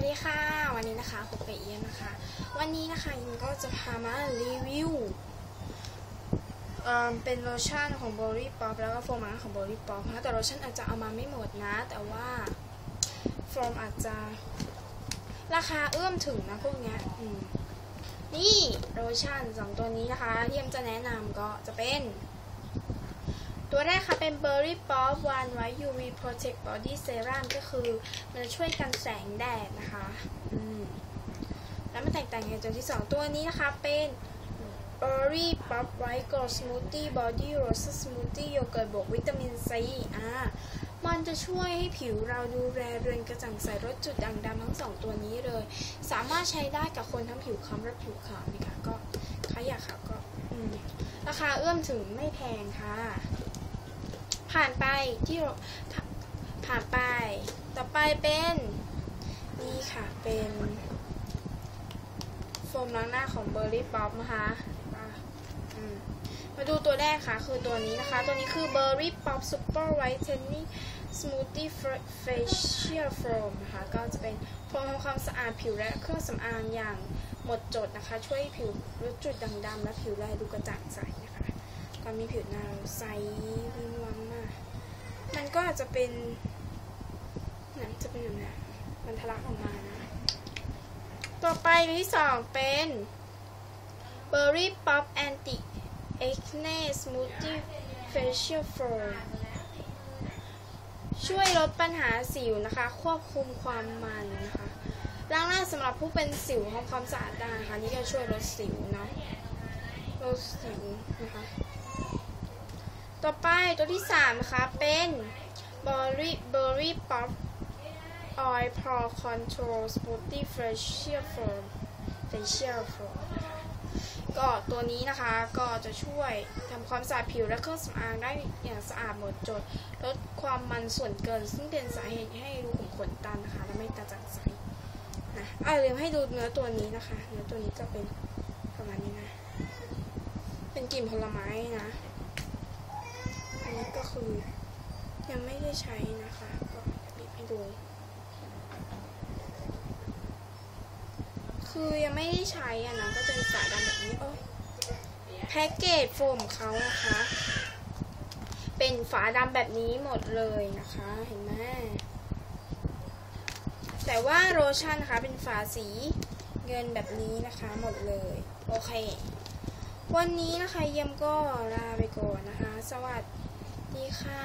วัสดีค่ะ วันนี้นะคะพบกับเอียนนะคะ วันนี้นะคะยิมก็จะพามารีวิวเเป็นโลชั่นของ b o r y Pop แล้วก็โฟมของ b o r y Pop นะแต่โลชั่นอาจจะเอามาไม่หมดนะ แต่ว่าโฟมอาจจะ ราคาเอื้อมถึงนะพวกเนี้ยนี่โลชั่นสองตัวนี้นะคะที่ยมจะแนะนำก็จะเป็น ตัวแรกค่ะเป็น Berry Pop One White UV Protect Body Serum ก็คือมันจะช่วยกันแสงแดดนะคะแล้วมันแตกต่างกันตัวที่สองตัวนี้นะคะเป็น Berry Pop White Glow Smoothie Body Rose Smoothie โยเกิร์ตบวกวิตามินซีอ่ามันจะช่วยให้ผิวเราดูแลเรือนกระจ่างใสลดจุดด่างดำทั้งสองตัวนี้เลย สามารถใช้ได้กับคนทั้งผิวคล้ำและผิวขาวนะคะก็ใครอยากขาวก็อืมราคาเอื้อมถึงไม่แพงค่ะ ผ่านไปที่เราผ่านไป ต่อไปเป็น นี่ค่ะเป็นโฟมล้างหน้าของ b e r r y Pop นะคะอะอืมาดูตัวแรกค่ะ คือตัวนี้นะคะ ตัวนี้คือ b e r r y Pop Super Whitening Smoothie Facial Foam นะคะ ก็จะเป็นโฟมทำความสะอาดผิวและเครื่องสำอางอย่างหมดจดนะคะ ช่วยผิวลดจุดด่างดำและผิวแลดูกระจ่างใสนะคะก็มีผิวหน้าใสวิงวังมาก มันก็อา จจะเป็นนั่นจะเป็นแบบนี้มันทะลักออกมานะ ต่อไปที่สองเป็น Berry Pop Anti Acne Smoothie Facial Foam ช่วยลดปัญหาสิวนะคะ ควบคุมความมันนะคะ ล้างหน้าสำหรับผู้เป็นสิวทำความสะอาดได้นะคะนี่จะช่วยลดสิวเนาะลดสิวนะคะ ต่อไปตัวที่3นะคะเป็น Berry Berry Pop Oil Pore Control Smoothie Facial Foam Facial Foam นะคะก็ตัวนี้นะคะก็จะช่วยทำความสะอาดผิวและเครื่องสำอางได้อย่างสะอาดหมดจด ลดความมันส่วนเกิน ซึ่งเป็นสาเหตุให้รูขุมขนตันนะคะและไม่กระจ่างใสนะอะลืมให้ดูเนื้อตัวนี้นะคะ เนื้อตัวนี้จะเป็นประมาณนี้นะ เป็นกลิ่นผลไม้นะ อันนี้ก็คือ ยังไม่ได้ใช้นะคะ ก็บีบให้ดู คือยังไม่ได้ใช้อะนะ ก็จะเป็นฝาดำแบบนี้โอ้ยแพ็กเกจโฟมเขานะคะ เป็นฝาดำแบบนี้หมดเลยนะคะ เห็นไหมแต่ว่าโรชั่นนะคะ เป็นฝาสีเงินแบบนี้นะคะหมดเลย โอเค วันนี้นะคะเยี่ยมก็ลาไปก่อนนะคะ สวัสดีค่ะ